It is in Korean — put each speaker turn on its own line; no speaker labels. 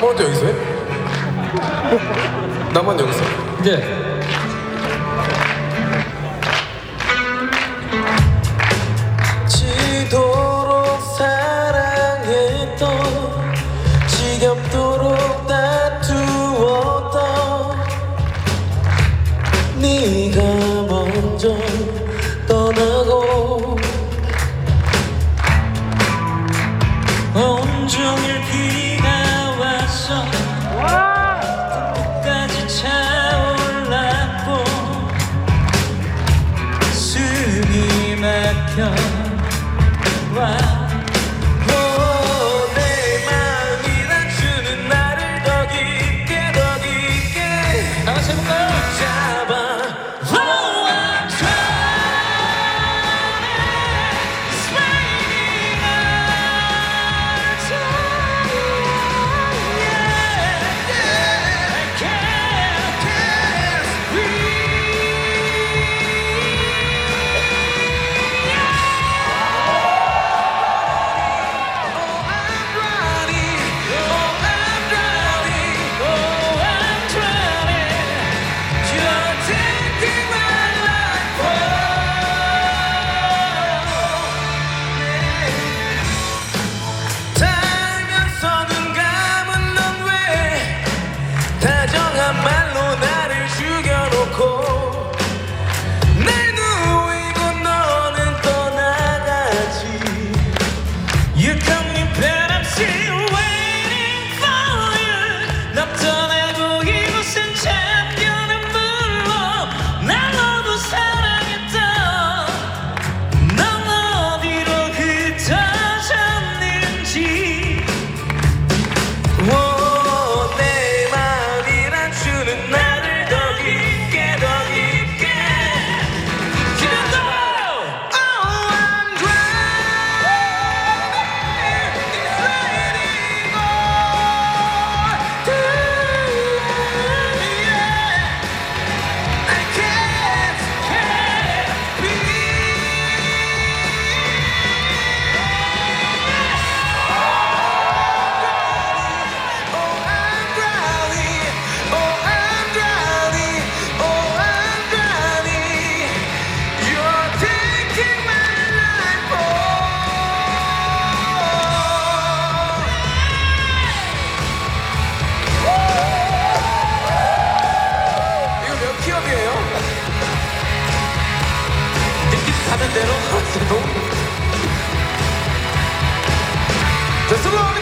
나만 여기서 해? 나만 여기서
네.
지도록 사랑했던 지겹도록 다투었던 네
와. my
mind. 키업이에요? 느낌 가는 대로 가도 좋습니다.